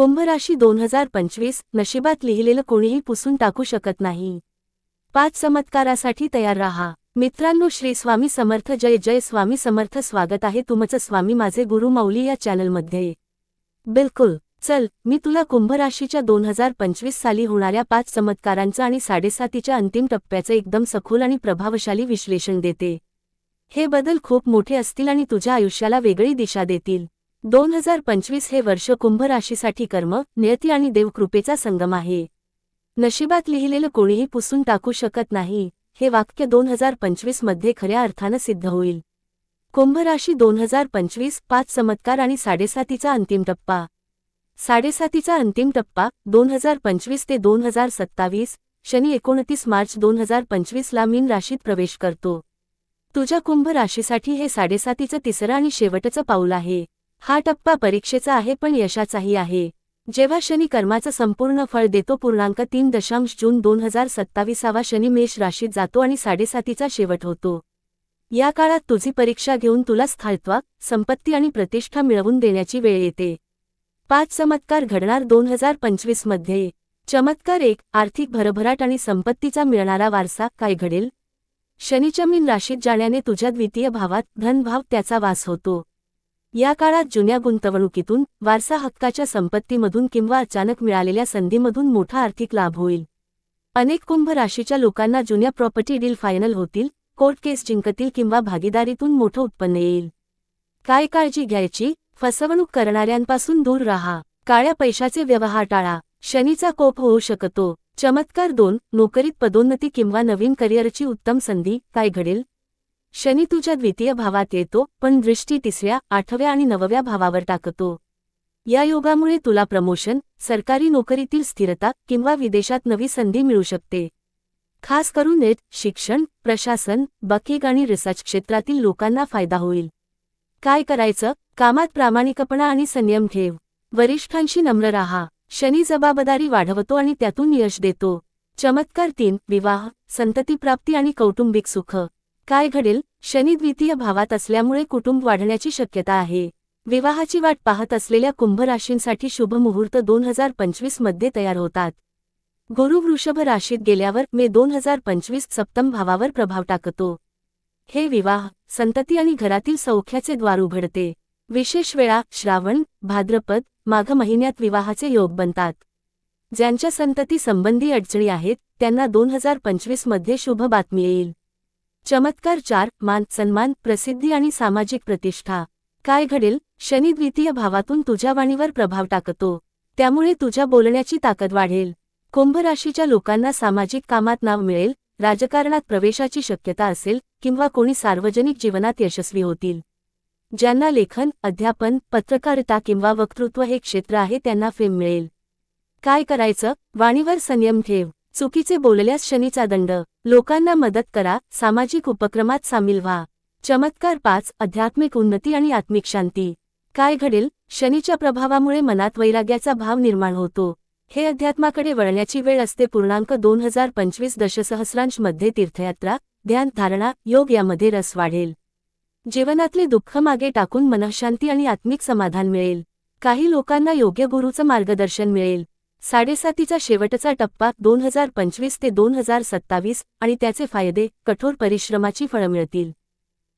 कुंभराशी दोन हजार पंचवीस नशिबात लिहिलेलं कोणीही पुसून टाकू शकत नाही. पाच चमत्कारासाठी तयार राहा. मित्रांनो श्री स्वामी समर्थ जय जय स्वामी समर्थ स्वागत आहे तुमचं स्वामी माझे गुरु मौली या चॅनलमध्ये. बिलकुल. चल मी तुला कुंभराशीच्या दोन हजार पंचवीस साली होणाऱ्या पाच चमत्कारांचं आणि साडेसातीच्या अंतिम टप्प्याचं एकदम सखोल आणि प्रभावशाली विश्लेषण देते. हे बदल खूप मोठे असतील आणि तुझ्या आयुष्याला वेगळी दिशा देतील. दोन हजार पंचवीस हे वर्ष कुंभ राशीसाठी कर्म नियती आणि देवकृपेचा संगम आहे. नशिबात लिहिलेलं कोणीही पुसून टाकू शकत नाही हे वाक्य दोन हजार पंचवीसमध्ये खऱ्या अर्थानं सिद्ध होईल. कुंभ राशी दोन हजार पंचवीस पाच चमत्कार आणि साडेसातीचा अंतिम टप्पा. साडेसातीचा अंतिम टप्पा दोन हजार पंचवीस ते दोन हजार सत्तावीस शनी एकोणतीस मार्च दोन हजार पंचवीसला मीन राशीत प्रवेश करतो. तुझ्या कुंभ राशीसाठी हे साडेसातीचं तिसरं आणि शेवटचं पाऊल आहे. हा टप्पा परीक्षेचा आहे पण यशाचाही आहे. जेव्हा शनी कर्माचं संपूर्ण फळ देतो पूर्णांक तीन दशांश जून दोन हजार सत्तावीसावा शनी मेष राशीत जातो आणि साडेसातीचा शेवट होतो. या काळात तुझी परीक्षा घेऊन तुला स्थायत्वा संपत्ती आणि प्रतिष्ठा मिळवून देण्याची वेळ येते. पाच चमत्कार घडणार दोन हजार पंचवीसमध्ये चमत्कार एक आर्थिक भरभराट आणि संपत्तीचा मिळणारा वारसा काय घडेल? शनीच्या मीन राशीत जाण्याने तुझ्या द्वितीय भावात धनभाव त्याचा वास होतो. या काळात जुन्या गुंतवणुकीतून वारसा हक्काच्या संपत्तीमधून किंवा अचानक मिळालेल्या संधीमधून मोठा आर्थिक लाभ होईल. अनेक कुंभ राशीच्या लोकांना जुन्या प्रॉपर्टी डील फायनल होतील कोर्ट केस जिंकतील किंवा भागीदारीतून मोठं उत्पन्न येईल. काय काळजी घ्यायची? फसवणूक करणाऱ्यांपासून दूर राहा. काळ्या पैशाचे व्यवहार टाळा. शनीचा कोप होऊ शकतो. चमत्कार दोन नोकरीत पदोन्नती किंवा नवीन करिअरची उत्तम संधी काय घडेल? शनी तुझ्या द्वितीय भावात येतो पण दृष्टी तिसऱ्या आठव्या आणि नवव्या भावावर टाकतो. या योगामुळे तुला प्रमोशन सरकारी नोकरीतील स्थिरता किंवा विदेशात नवी संधी मिळू शकते. खास करून नेट शिक्षण प्रशासन बकेग आणि रिसर्च क्षेत्रातील लोकांना फायदा होईल. काय करायचं? कामात प्रामाणिकपणा आणि संयम ठेव. वरिष्ठांशी नम्र राहा. शनी जबाबदारी वाढवतो आणि त्यातून यश देतो. चमत्कार तीन विवाह संततीप्राप्ती आणि कौटुंबिक सुख. काय घडेल? शनी द्वितीय भावात असल्यामुळे कुटुंब वाढण्याची शक्यता आहे. विवाहाची वाट पाहत असलेल्या कुंभ राशींसाठी शुभ मुहूर्त दोन हजार पंचवीसमध्ये तयार होतात. गुरु वृषभ राशीत गेल्यावर मे दोन हजार पंचवीस सप्तम भावावर प्रभाव टाकतो. हे विवाह संतती आणि घरातील सौख्याचे द्वार उघडते. विशेष वेळा श्रावण भाद्रपद माघ महिन्यात विवाहाचे योग बनतात. ज्यांच्या संतती संबंधी अडचणी आहेत त्यांना दोन हजार पंचवीसमध्ये शुभ बातमी येईल. चमत्कार चार मान सन्मान प्रसिद्धी आणि सामाजिक प्रतिष्ठा. काय घडेल? शनी द्वितीय भावातून तुझ्या वाणीवर प्रभाव टाकतो. त्यामुळे तुझ्या बोलण्याची ताकद वाढेल. कुंभ राशीच्या लोकांना सामाजिक कामात नाव मिळेल राजकारणात प्रवेशाची शक्यता असेल किंवा कोणी सार्वजनिक जीवनात यशस्वी होतील. ज्यांना लेखन अध्यापन पत्रकारिता किंवा वक्तृत्व हे क्षेत्र आहे त्यांना फेम मिळेल. काय करायचं? वाणीवर संयम ठेव. चुकीचे बोलल्यास शनीचा दंड. लोकांना मदत करा सामाजिक उपक्रमात सामील व्हा. चमत्कार पाच आध्यात्मिक उन्नती आणि आत्मिक शांती. काय घडेल? शनीच्या प्रभावामुळे मनात वैराग्याचा भाव निर्माण होतो. हे अध्यात्माकडे वळण्याची वेळ असते पूर्णांक दोन हजार पंचवीस दशसहस्रांशमध्ये तीर्थयात्रा ध्यान धारणा योग यामध्ये रस वाढेल. जीवनातले दुःख मागे टाकून मनःशांती आणि आत्मिक समाधान मिळेल. काही लोकांना योग्य गुरुचं मार्गदर्शन मिळेल. साडेसातीचा शेवटचा टप्पा दोन हजार पंचवीस ते दोन हजार सत्तावीस आणि त्याचे फायदे कठोर परिश्रमाची फळं मिळतील.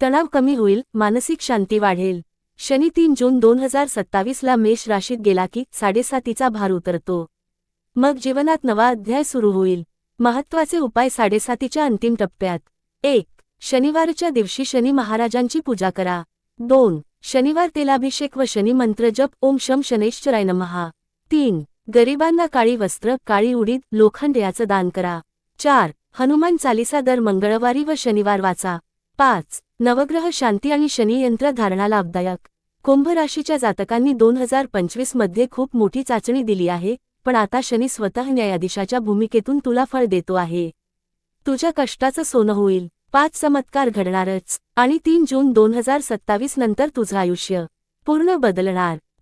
तणाव कमी होईल मानसिक शांती वाढेल. शनी तीन जून दोन हजार सत्तावीसला मेष राशीत गेला की साडेसातीचा भार उतरतो. मग जीवनात नवा अध्याय सुरू होईल. महत्त्वाचे उपाय साडेसातीच्या अंतिम टप्प्यात. एक शनिवारच्या दिवशी शनी महाराजांची पूजा करा. दोन शनिवार तेलाभिषेक व शनी मंत्र जप ओम शम शनेश्चराय नमहा तीन गरिबांना काळी वस्त्र काळी उडीद लोखंड याचं दान करा. चार हनुमान चालिसा दर मंगळवारी व शनिवार वाचा. पाच नवग्रह शांती आणि शनियंत्र धारणा लाभदायक. कुंभ राशीच्या जातकांनी दोन हजार पंचवीसमध्ये खूप मोठी चाचणी दिली आहे पण आता शनी स्वतः न्यायाधीशाच्या भूमिकेतून तुला फळ देतो आहे. तुझ्या कष्टाचं सोनं होईल. पाच चमत्कार घडणारच. आणि तीन जून दोन हजार सत्तावीस नंतर तुझं आयुष्य पूर्ण बदलणार.